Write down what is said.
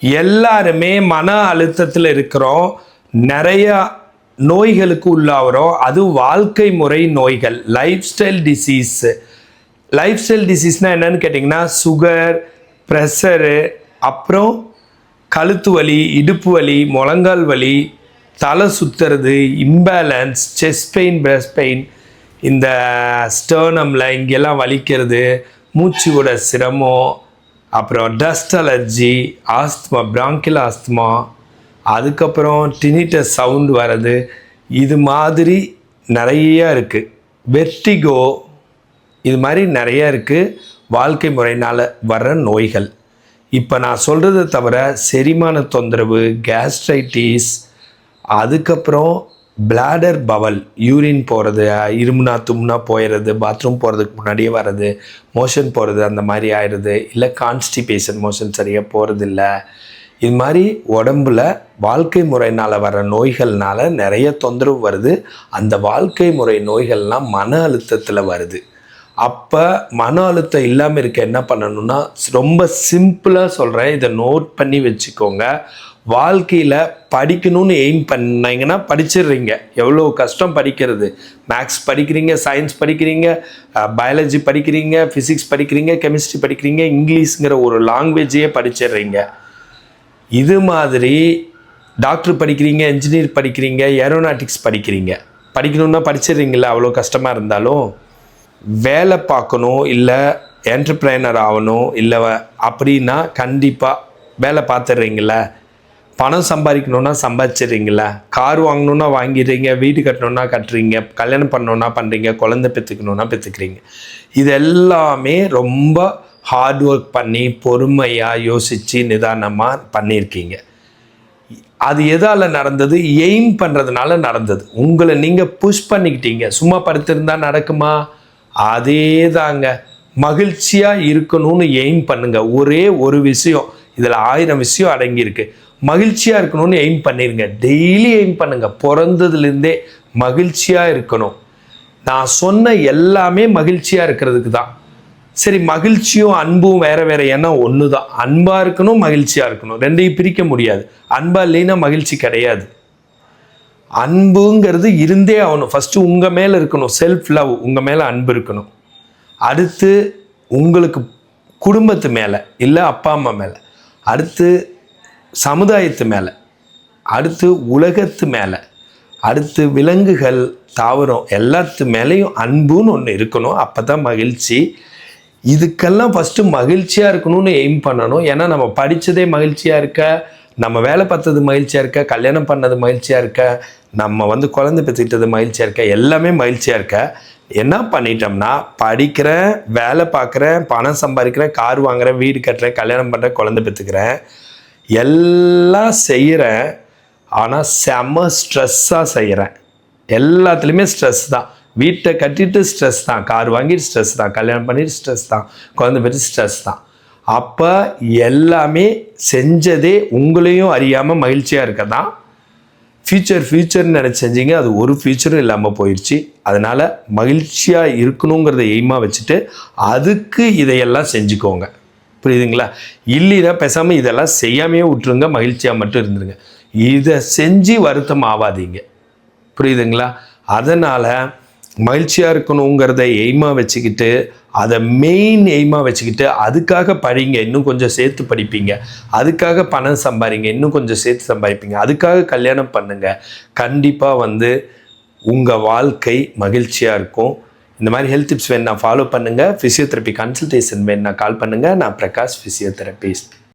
எல்லாருமே மன அழுத்தத்தில் இருக்கிறோம். நிறைய நோய்களுக்கு உள்ளாகிறோம். அது வாழ்க்கை முறை நோய்கள். Life style disease life style டிசீஸ்னால் என்னன்னு கேட்டிங்கன்னா சுகர் ப்ரெஷரு அப்புறம் கழுத்து வலி இடுப்பு வலி முழங்கால் வலி தலை சுற்றுறது imbalance chest pain breast pain இந்த ஸ்டர்னமில் இங்கெல்லாம் வலிக்கிறது மூச்சு விட சிரமம் அப்புறம் டஸ்ட் அலர்ஜி ஆஸ்துமா பிராங்கில் ஆஸ்துமா அதுக்கப்புறம் டினிட்டஸ் சவுண்ட் வர்றது இது மாதிரி நிறையா இருக்குது வெர்டிகோ இது மாதிரி நிறையா இருக்குது வாழ்க்கை முறையினால் வர்ற நோய்கள். இப்போ நான் சொல்கிறத தவிர செரிமான தொந்தரவு கேஸ்ட்ரைட்டிஸ் அதுக்கப்புறம் பிளாடர் பவல் யூரின் போகிறது இருமுனா தும்னா போயிடுறது பாத்ரூம் போகிறதுக்கு முன்னாடியே வர்றது மோஷன் போகிறது அந்த மாதிரி ஆயிடுது. இல்லை கான்ஸ்டிபேஷன் மோஷன் சரியாக போகிறது இல்லை இது மாதிரி உடம்புல வாழ்க்கை முறையினால் வர நோய்கள்னால நிறைய தொந்தரவு வருது. அந்த வாழ்க்கை முறை நோய்கள்லாம் மன அழுத்தத்தில் வருது. அப்போ மன அழுத்தம் இல்லாமல் இருக்க என்ன பண்ணணும்னா ரொம்ப சிம்பிளாக சொல்கிறேன் இதை நோட் பண்ணி வச்சுக்கோங்க. வாழ்க்கையில் படிக்கணும்னு எய்ம் பண்ணீங்கன்னா படிச்சிடுறீங்க. எவ்வளோ கஷ்டம் படிக்கிறது? மேக்ஸ் படிக்கிறீங்க சயின்ஸ் படிக்கிறீங்க பயாலஜி படிக்கிறீங்க ஃபிசிக்ஸ் படிக்கிறீங்க கெமிஸ்ட்ரி படிக்கிறீங்க இங்கிலீஷுங்கிற ஒரு லாங்குவேஜையே படிச்சிடுறீங்க. இது மாதிரி டாக்டர் படிக்கிறீங்க இன்ஜினியர் படிக்கிறீங்க ஏரோனாட்டிக்ஸ் படிக்கிறீங்க. படிக்கணுன்னா படிச்சிடுறீங்களா அவ்வளோ கஷ்டமாக இருந்தாலும். வேலை பார்க்கணும் இல்லை என்டர்பிரைனர் ஆகணும் இல்லை அப்படின்னா கண்டிப்பாக வேலை பார்த்துடுறீங்கள பணம் சம்பாதிக்கணுன்னா சம்பாதிச்சிடுறீங்களா கார் வாங்கணுன்னா வாங்கிடுறீங்க வீடு கட்டணுன்னா கட்டுறீங்க கல்யாணம் பண்ணணுன்னா பண்ணுறீங்க குழந்தை பெற்றுக்கணுன்னா பெற்றுக்கிறீங்க. இது எல்லாமே ரொம்ப ஹார்ட் ஒர்க் பண்ணி பொறுமையாக யோசித்து நிதானமாக பண்ணியிருக்கீங்க. அது எதால் நடந்தது? எய்ம் பண்ணுறதுனால நடந்தது. உங்களை நீங்கள் புஷ் பண்ணிக்கிட்டீங்க. சும்மா படுத்திருந்தா நடக்குமா? அதே தாங்க மகிழ்ச்சியாக இருக்கணும்னு எய்ம் பண்ணுங்கள் ஒரே ஒரு விஷயம். இதில் ஆயிரம் விஷயம் அடங்கியிருக்கு. மகிழ்ச்சியாக இருக்கணும்னு எய்ம் பண்ணிடுங்க டெய்லி எய்ம் பண்ணுங்கள் பிறந்ததுலேருந்தே மகிழ்ச்சியாக இருக்கணும். நான் சொன்ன எல்லாமே மகிழ்ச்சியாக இருக்கிறதுக்கு தான். சரி மகிழ்ச்சியும் அன்பும் வேற வேற எண்ணம் ஒன்று தான் அன்பாக இருக்கணும் மகிழ்ச்சியாக இருக்கணும். ரெண்டையும் பிரிக்க முடியாது. அன்பாக இல்லைன்னா மகிழ்ச்சி கிடையாது. அன்புங்கிறது இருந்தே ஆகணும். ஃபஸ்ட்டு உங்கள் மேலே இருக்கணும். செல்ஃப் லவ் உங்கள் மேலே அன்பு இருக்கணும். அடுத்து உங்களுக்கு குடும்பத்து மேலே இல்லை அப்பா அம்மா மேலே. அடுத்து சமுதாயத்து மேலே அடுத்து உலகத்து மேலே அடுத்து விலங்குகள் தாவரம் எல்லாத்து மேலேயும் அன்புன்னு ஒன்று இருக்கணும். அப்போ தான் மகிழ்ச்சி. இதுக்கெல்லாம் ஃபஸ்ட்டு மகிழ்ச்சியாக இருக்கணும்னு எய்ம் பண்ணணும். ஏன்னா நம்ம படித்ததே மகிழ்ச்சியாக இருக்க? நம்ம வேலை பார்த்தது மகிழ்ச்சியாக இருக்க? கல்யாணம் பண்ணது மகிழ்ச்சியாக இருக்க? நம்ம வந்து குழந்தை பெற்றுக்கிட்டது மகிழ்ச்சியாக இருக்க? எல்லாமே மகிழ்ச்சியாக இருக்க? என்ன பண்ணிட்டோம்னா படிக்கிறேன் வேலை பார்க்குறேன் பணம் சம்பாதிக்கிறேன் கார் வாங்குறேன் வீடு கட்டுறேன் கல்யாணம் பண்ணுறேன் குழந்தை பெற்றுக்கிறேன் எல்லாம் செய்கிறேன் ஆனால் செம ஸ்ட்ரெஸ்ஸாக செய்கிறேன் எல்லாத்துலேயுமே ஸ்ட்ரெஸ் தான். வீட்டை கட்டிட்டு ஸ்ட்ரெஸ் தான். கார் வாங்கிட்டு ஸ்ட்ரெஸ் தான். கல்யாணம் பண்ணிட்டு ஸ்ட்ரெஸ் தான். குழந்தை பெற்று ஸ்ட்ரெஸ் தான். அப்போ எல்லாமே செஞ்சதே உங்களையும் அறியாமல் மகிழ்ச்சியாக இருக்க தான் ஃப்யூச்சர் ஃப்யூச்சர்னு நினச்சி செஞ்சீங்க அது ஒரு ஃப்யூச்சரும் இல்லாமல் போயிடுச்சு அதனால் மகிழ்ச்சியாக இருக்கணுங்கிறத எய்மாக வச்சுட்டு அதுக்கு இதையெல்லாம் செஞ்சுக்கோங்க. புரியுதுங்களா? இல்லைன்னா பேசாமல் இதெல்லாம் செய்யாமையே விட்டுருங்க மகிழ்ச்சியாக மட்டும் இருந்துருங்க. இதை செஞ்சு வருத்தம் ஆகாதீங்க புரியுதுங்களா? அதனால் மகிழ்ச்சியாக இருக்கணுங்கிறத எய்மாக வச்சுக்கிட்டு அதை மெயின் எய்மாக வச்சுக்கிட்டு அதுக்காக படிங்க இன்னும் கொஞ்சம் சேர்த்து படிப்பீங்க. அதுக்காக பணம் சம்பாதிங்க இன்னும் கொஞ்சம் சேர்த்து சம்பாதிப்பீங்க. அதுக்காக கல்யாணம் பண்ணுங்கள் கண்டிப்பாக வந்து உங்கள் வாழ்க்கை மகிழ்ச்சியாக இருக்கும். இந்த மாதிரி ஹெல்த் டிப்ஸ் வேணுன்னா ஃபாலோ பண்ணுங்கள் ஃபிசியோதெரப்பி கன்சல்டேஷன் வேணுன்னா கால் பண்ணுங்கள் நான் பிரகாஷ் ஃபிசியோதெரபிஸ்ட்